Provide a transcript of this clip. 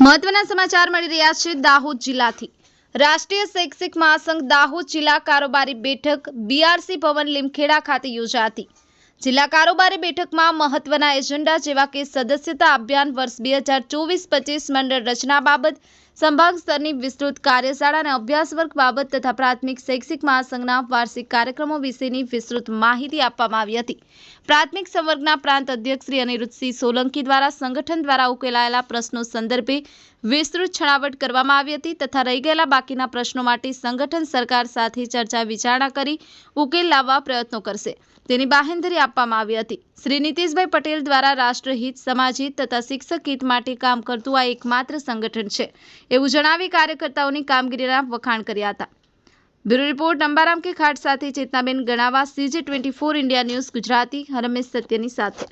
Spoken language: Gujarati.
મહત્વના સમાચાર મળી રહ્યા છે દાહોદ જિલ્લાથી. રાષ્ટ્રીય શૈક્ષિક મહાસંઘ દાહોદ જિલ્લા કારોબારી બેઠક બીઆરસી ભવન લીમખેડા ખાતે યોજાતી. જિલ્લા કારોબારી બેઠકમાં મહત્વના એજન્ડા જેવા કે સદસ્યતા અભિયાન વર્ષ બે હજાર ચોવીસ પચીસ મંડળ રચના બાબત સંભાગ સ્તરની વિસ્તૃત કાર્યશાળા અને અભ્યાસ વર્ગ બાબત તથા પ્રાથમિક શૈક્ષિક મહાસંઘના વાર્ષિક કાર્યક્રમો વિશેની વિસ્તૃત માહિતી આપવામાં આવી હતી. પ્રાથમિક સંવર્ગના પ્રાંત અધ્યક્ષ શ્રી અનિરુદ્ધસિંહ સોલંકી દ્વારા સંગઠન દ્વારા ઉકેલાયેલા પ્રશ્નો સંદર્ભે વિસ્તૃત છણાવટ કરવામાં આવી હતી તથા રહી ગયેલા બાકીના પ્રશ્નો માટે સંગઠન સરકાર સાથે ચર્ચા વિચારણા કરી ઉકેલ લાવવા પ્રયત્નો કરશે. તેની બાહેંધરી આપવામાં આવી હતી. શ્રી નીતિશભાઈ પટેલ દ્વારા રાષ્ટ્રહિત, સમાજહિત તથા શિક્ષક હિત માટે કામ કરતું આ એકમાત્ર સંગઠન છે. એવું જણાવી કાર્યકર્તાઓની કામગીરીના વખાણ કર્યા હતા. બ્યુરો રિપોર્ટ અંબારામ કે ખાટ સાથે ચેતનાબેન ગણાવા CJ twenty four India news Gujarati, Harmesh સત્યની સાથે.